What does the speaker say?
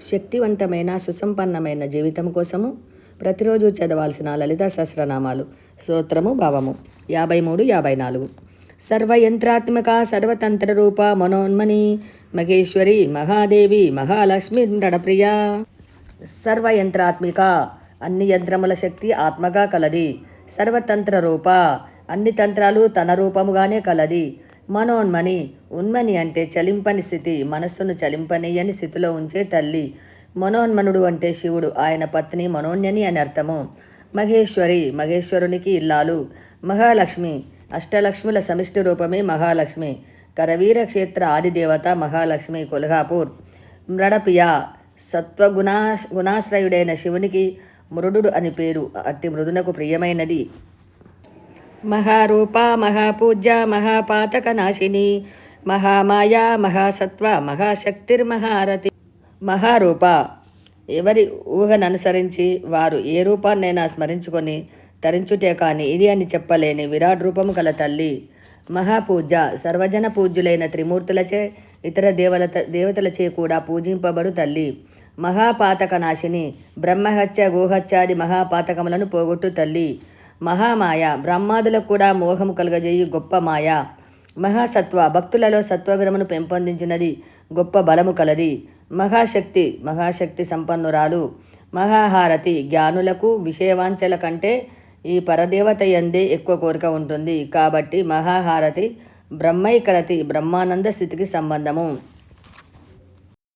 శక్తివంతమైన సుసంపన్నమైన జీవితం కోసము ప్రతిరోజు చదవాల్సిన లలిత సహస్రనామాలు స్తోత్రము భావము. యాభై మూడు యాభై నాలుగు. సర్వయంత్రాత్మక సర్వతంత్ర రూప మనోన్మణి మహేశ్వరి మహాదేవి మహాలక్ష్మి నడప్రియ సర్వయంత్రాత్మిక అన్ని యంత్రముల శక్తి ఆత్మగా కలది. సర్వతంత్ర రూప అన్ని తంత్రాలు తన రూపముగానే కలది. మనోన్మని ఉన్మని అంటే చలింపని స్థితి మనస్సును చలింపనీయని స్థితిలో ఉంచే తల్లి. మనోన్మనుడు అంటే శివుడు ఆయన పత్ని మనోన్యని అని అర్థము. మహేశ్వరి మహేశ్వరునికి ఇల్లాలు. మహాలక్ష్మి అష్టలక్ష్ముల సమిష్టి రూపమే మహాలక్ష్మి. కరవీర క్షేత్ర ఆదిదేవత మహాలక్ష్మి కొల్హాపూర్. మృడపియ సత్వగుణా గుణాశ్రయుడైన శివునికి మృడుడు అని పేరు. అట్టి మృదునకు ప్రియమైనది. మహారూప మహాపూజ్య మహాపాతక నాశిని మహామాయా మహాసత్వ మహాశక్తిర్మహారతి. మహారూప. ఎవరి ఊహను అనుసరించి వారు ఏ రూపాన్నైనా స్మరించుకొని తరించుటే కాని ఇది అని చెప్పలేని విరాట్ రూపము కల తల్లి. మహాపూజ సర్వజన పూజ్యులైన త్రిమూర్తులచే ఇతర దేవలత దేవతలచే కూడా పూజింపబడు తల్లి. మహాపాతక నాశిని బ్రహ్మహత్య గోహత్యాది మహాపాతకములను పోగొట్టు తల్లి. మహామాయ. బ్రహ్మాదులకు కూడా మోహము కలుగజేయి గొప్ప మాయ. మహాసత్వ భక్తులలో సత్వగుణమును పెంపొందించినది గొప్ప బలము కలది. మహాశక్తి మహాశక్తి సంపన్నురాలు. మహాహారతి జ్ఞానులకు విషయవాంఛల కంటే ఈ పరదేవత ఎందే ఎక్కువ కోరిక ఉంటుంది. కాబట్టి మహాహారతి బ్రహ్మైకరతి బ్రహ్మానంద స్థితికి సంబంధము.